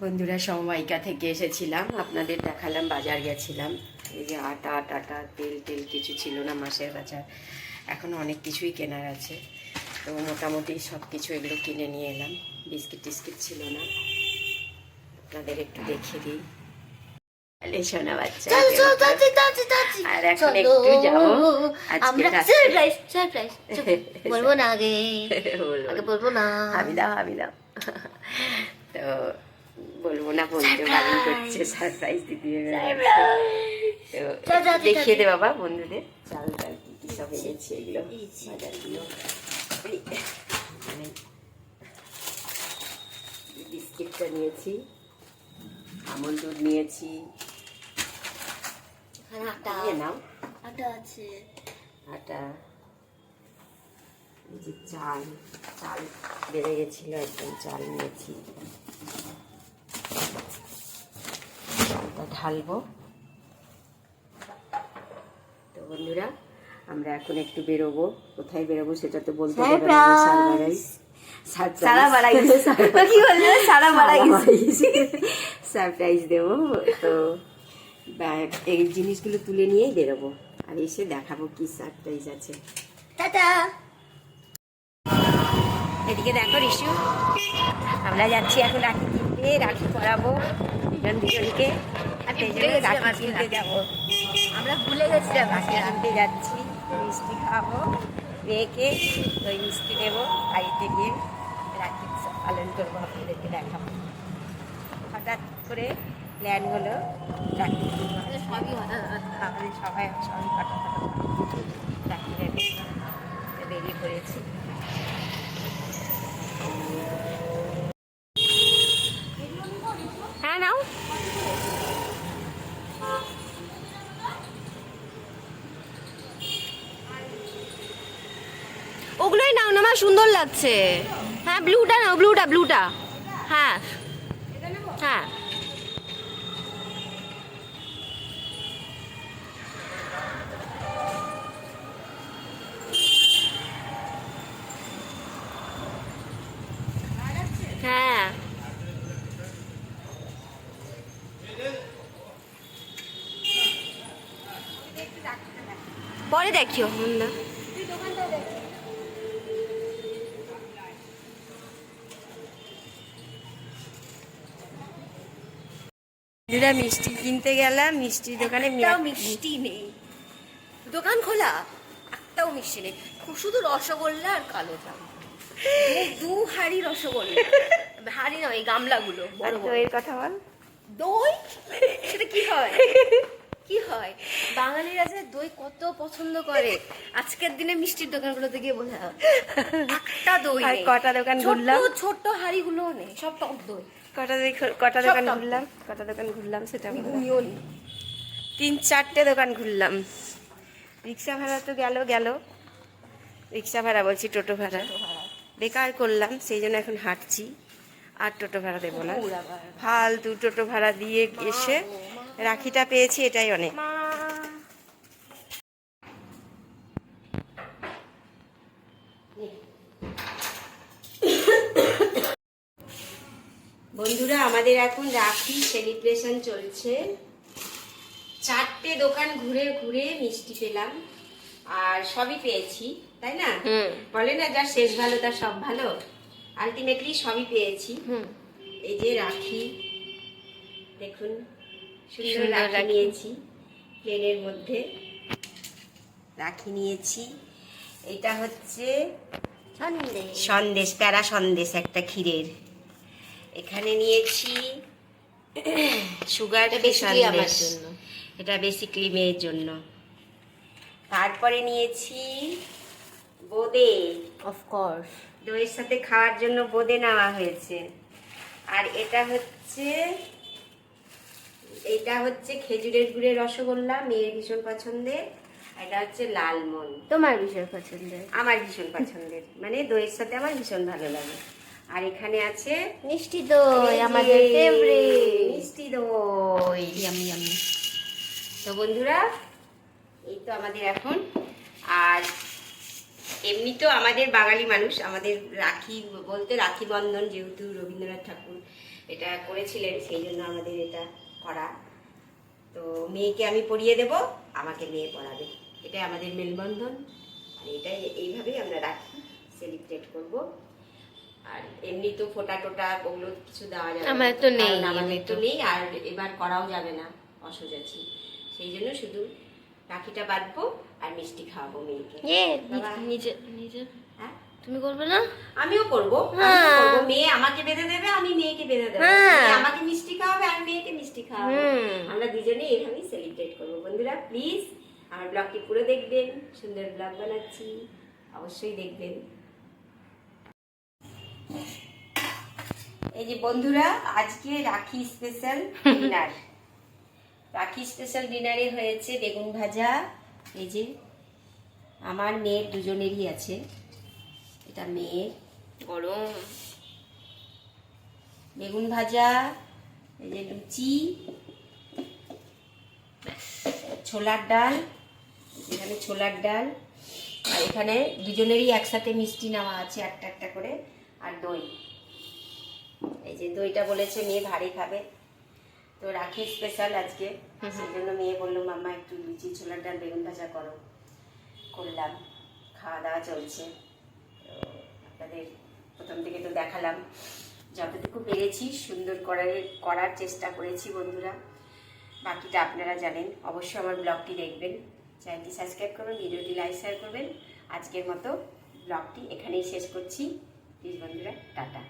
বন্ধুরা সময়কা থেকে এসেছিলাম। আপনাদের দেখালাম বাজার গেছিলাম। এই যে আটা টাটা তেল টেল কিছু ছিল না মাসের বাজার। এখন অনেক কিছুই কেনার আছে। তো মোটামুটি সব কিছু এগুলো কিনে নিয়ে এলাম। বিস্কিট টিস্কিট ছিল না। আপনাদের একটু দেখিয়ে দিই। সোনা বাচ্চা আর এখন একটু যাব। আজকে সারপ্রাইজ সারপ্রাইজ বলব না আগে। বলব আগে বলব না। হাবি দাও হাবি দাও তো বলব না বলতে বারণ করছে সারপ্রাইজ দিতে তো দেখিয়ে দে বাবা বন্ধুদের চাল ডাল কি কি সব এনেছি এগুলো। বাজারগুলো মানে বিস্কিটটা নিয়েছি আমল দুধ নিয়েছি। আটা নাও। আটা আছে। আটা এই যে চাল চাল বেড়ে গেছিল একদম চাল নিয়েছি। ঢালবো। তো বন্ধুরা আমরা এখন একটু বেরোবো। কোথায় বেরোবো সেটা তো বলতে দেবে না সারপ্রাইজ দেবো। তো এই জিনিসগুলো তুলে নিয়েই বেরোবো। আর এসে দেখাবো কি সারপ্রাইজ আছে। টাটা! এদিকে দেখো রিশু। আমরা যাচ্ছি এখন রাখি কিনতে রাখি পরাবো। দুজন দুজনকে। যাব আমরা ভুলে গেছিলাম রাখি আনতে যাচ্ছি মিষ্টি খাব মেয়েকে ওই মিষ্টি নেব বাড়িতে গিয়ে রাখি। পালন করব আপনাদেরকে দেখাবো। হঠাৎ করে প্ল্যান হলো রাখি। সবই হঠাৎ আমাদের সবাই সবাই হঠাৎ হঠাৎ রাখি নেবে বেরিয়ে পড়েছি হ্যাঁ নাও ওগুলোই নাও না সুন্দর লাগছে। হ্যাঁ ব্লুটা নাও, ব্লুটা ব্লুটা। হ্যাঁ। হ্যাঁ। হ্যাঁ। পরে দেখিও না। দিদা মিষ্টি কিনতে গেলাম মিষ্টির দোকানে মিষ্টি নেই। দোকান খোলা একটাও মিষ্টি নেই। খুব শুধু রসগোল্লা আর কালো জাম। দু- হাড়ি রসগোল্লা। হাড়ি নয় এই গামলাগুলো বড় দইয়ের কথা বল। দই? সেটা কি হয়? কি হয়? বাঙালিরা যে দই কত পছন্দ করে। আজকের দিনে মিষ্টির দোকানগুলোতে গিয়ে বোঝা একটা দই কটা দোকান? ছোট্ট হাড়িগুলো নেই সব টক দই। কটা কটা দোকান ঘুরলাম? কটা দোকান ঘুরলাম সেটা। তিন চারটে দোকান ঘুরলাম। রিক্সা ভাড়া তো গেল গেল। রিক্সা ভাড়া বলছি টোটো ভাড়া। বেকার করলাম সেই জন্য এখন হাঁটছি। আর টোটো ভাড়া দেবো না। ফালতু টোটো ভাড়া দিয়ে এসে রাখিটা পেয়েছি এটাই অনেক মা বন্ধুরা আমাদের এখন রাখি সেলিব্রেশন চলছে। চারটে দোকান ঘুরে ঘুরে মিষ্টি পেলাম আর সবই পেয়েছি তাই না। বলে না যার শেষ ভালো তার সব ভালো। আলটিমেটলি সবই পেয়েছি। হুম। এই যে রাখি দেখুন সুন্দর রাখি। নিয়েছি প্লেনের মধ্যে। রাখি নিয়েছি। এটা হচ্ছে সন্দেশ। সন্দেশ প্যারা সন্দেশ একটা ক্ষীরের। এখানে নিয়েছি সুগার আমার জন্য। এটা বেসিকলি মেয়ের জন্য। তারপরে নিয়েছি বোঁদে। অফকোর্স দইয়ের সাথে খাওয়ার জন্য বোঁদে নেওয়া হয়েছে। আর এটা হচ্ছে এটা হচ্ছে খেজুরের গুড়ের রসগোল্লা মেয়ের ভীষণ পছন্দের। আর এটা হচ্ছে লালমন তোমার ভীষণ পছন্দের। আমার ভীষণ পছন্দের। মানে দইয়ের সাথে আমার ভীষণ ভালো লাগে। আর এখানে আছে মিষ্টি দই আমাদের ফেভারিট মিষ্টি দই। ইয়ামি ইয়ামি তো বন্ধুরা এই তো আমাদের এখন। আর এমনি তো আমাদের বাঙালি মানুষ আমাদের রাখি বলতে রাখি বন্ধন যেহেতু রবীন্দ্রনাথ ঠাকুর এটা এটা করেছিলেন সেই জন্য আমাদের এটা করা। তো মেয়েকে আমি পড়িয়ে দেব আমাকে মেয়ে পড়াবে এটাই আমাদের মেলবন্ধন। আর এটাই এইভাবেই আমরা রাখি সেলিব্রেট করব। আর এমনি তো ফোটা টোটা ওগুলো কিছু দেওয়া যাবে। আমার তো নেই, আমাদের তো। নেই আর এবার করাও যাবে না অসুজাছি সেই জন্য শুধু রাখিটা বাঁধবো আর মিষ্টি খাওয়াবো মেয়েকে নিজে নিজে হ্যাঁ তুমি করবে না আমিও করব হ্যাঁ। করব। মেয়ে আমাকে বেঁধে দেবে আমি মেয়েকে বেঁধে দেবো হ্যাঁ। আমাকে মিষ্টি খাওয়াবে আমি মেয়েকে মিষ্টি খাওয়াবো। আমরা দুজনে এইভাবেই সেলিব্রেট করব বন্ধুরা প্লিজ আমার ব্লগটি পুরো দেখবেন সুন্দর ব্লগ বানাচ্ছি অবশ্যই দেখবেন এই যে বন্ধুরা আজকে রাখি স্পেশাল ডিনার রাখি স্পেশাল ডিনারে হয়েছে বেগুন ভাজা এই যে আমার মেয়ের দুজনেরই আছে। এটা মেয়ের গরম। বেগুন ভাজা এই যে লুচি ছোলার ডাল এখানে ছোলার ডাল আর এখানে দুজনেরই একসাথে মিষ্টি নেওয়া আছে একটা একটা করে আর দই। এই যে দইটা বলেছে মেয়ে ভারী খাবে। তো রাখি স্পেশাল আজকে। সেই জন্য মেয়ে বলল মাম্মা একটু লুচি ছোলার ডাল বেগুন ভাজা করো। করলাম। খাওয়া দাওয়া চলছে। তো আপনাদের প্রথম থেকে তো দেখালাম। যতটুকু পেরেছি সুন্দর করার করার চেষ্টা করেছি বন্ধুরা। বাকিটা আপনারা জানেন। অবশ্যই আমার ব্লগটি দেখবেন। চ্যানেলটি সাবস্ক্রাইব করবেন ভিডিওটি লাইক শেয়ার করবেন। আজকের মতো ব্লগটি এখানেই শেষ করছি। প্লিজ বন্ধুরা টাটা।